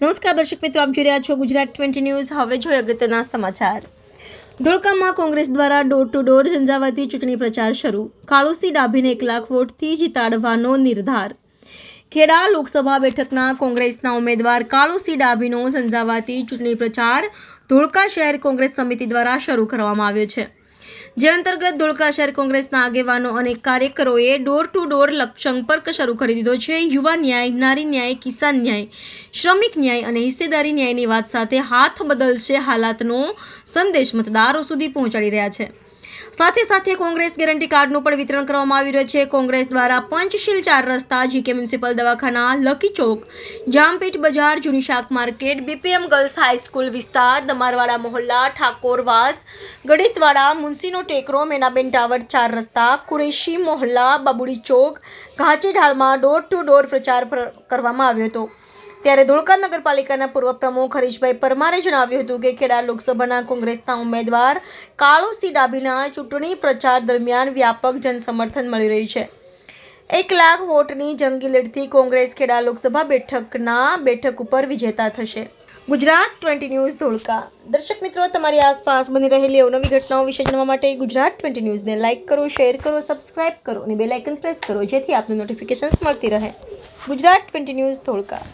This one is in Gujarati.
નમસ્કાર દર્શક મિત્રો, આપ જોઈ રહ્યા છો ગુજરાત ટ્વેન્ટી ન્યૂઝ. હવે જોઈએ અગત્યના સમાચાર. ધોળકામાં કોંગ્રેસ દ્વારા ડોર ટુ ડોર ઝંઝાવાતી ચૂંટણી પ્રચાર શરૂ. કાળુસી ડાભીને એક લાખ વોટથી જીતાડવાનો નિર્ધાર. ખેડા લોકસભા બેઠકના કોંગ્રેસના ઉમેદવાર કાળુસી ડાભીનો ઝંઝાવાતી ચૂંટણી પ્રચાર ધોળકા શહેર કોંગ્રેસ સમિતિ દ્વારા શરૂ કરવામાં આવ્યો છે. જે અંતર્ગત ધોળકા શહેર કોંગ્રેસના આગેવાનો અને કાર્યકરોએ ડોર ટુ ડોર સંપર્ક શરૂ કરી દીધો છે. યુવા ન્યાય, નારી ન્યાય, કિસાન ન્યાય, શ્રમિક ન્યાય અને હિસ્સેદારી ન્યાયની વાત સાથે હાથ બદલશે હાલાતનો સંદેશ મતદારો સુધી પહોંચાડી રહ્યા છે. સાથે સાથે કોંગ્રેસ ગેરંટી કાર્ડનું પણ વિતરણ કરવામાં આવી રહ્યું છે. કોંગ્રેસ દ્વારા પંચશીલ ચાર રસ્તા, જીકે મ્યુનિસિપલ દવાખાના, લકી ચોક, જામપીટ બજાર, જૂની શાક માર્કેટ, બીપીએમ ગર્લ્સ હાઈસ્કૂલ વિસ્તાર, દમારવાડા મોહલ્લા ઠાકોરવાસ ગણિતવાડા, મુનસીનો ટેકરો, મેનાબેન ટાવર ચાર રસ્તા, કુરેશી મોહલ્લા, બાબુડી ચોક ઘાંચી ઢાળમાં ડોર ટુ ડોર પ્રચાર પ્ર- કરવામાં આવ્યો હતો. ત્યારે ધોળકા નગરપાલિકાના પૂર્વ પ્રમુખ હરીશભાઈ પરમારે જણાવ્યું હતું કે ખેડા લોકસભાના કોંગ્રેસના ઉમેદવાર કાળુસિંહ ડાભીના ચૂંટણી પ્રચાર દરમિયાન વ્યાપક જનસમર્થન મળી રહ્યું છે. એક લાખ વોટની જંગી લીડથી કોંગ્રેસ ખેડા લોકસભા બેઠકના બેઠક ઉપર વિજેતા થશે. Gujarat twenty news Dholka. દર્શક મિત્રો, તમારી આસપાસ બની રહેલી અવનવી ઘટનાઓ વિશે જાણવા માટે ગુજરાત ટ્વેન્ટી ન્યૂઝને લાઇક કરો, શેર કરો, સબસ્ક્રાઇબ કરો અને બેલ આઇકન પ્રેસ કરો જેથી આપને નોટિફિકેશન્સ મળતી રહે. Gujarat twenty news Dholka.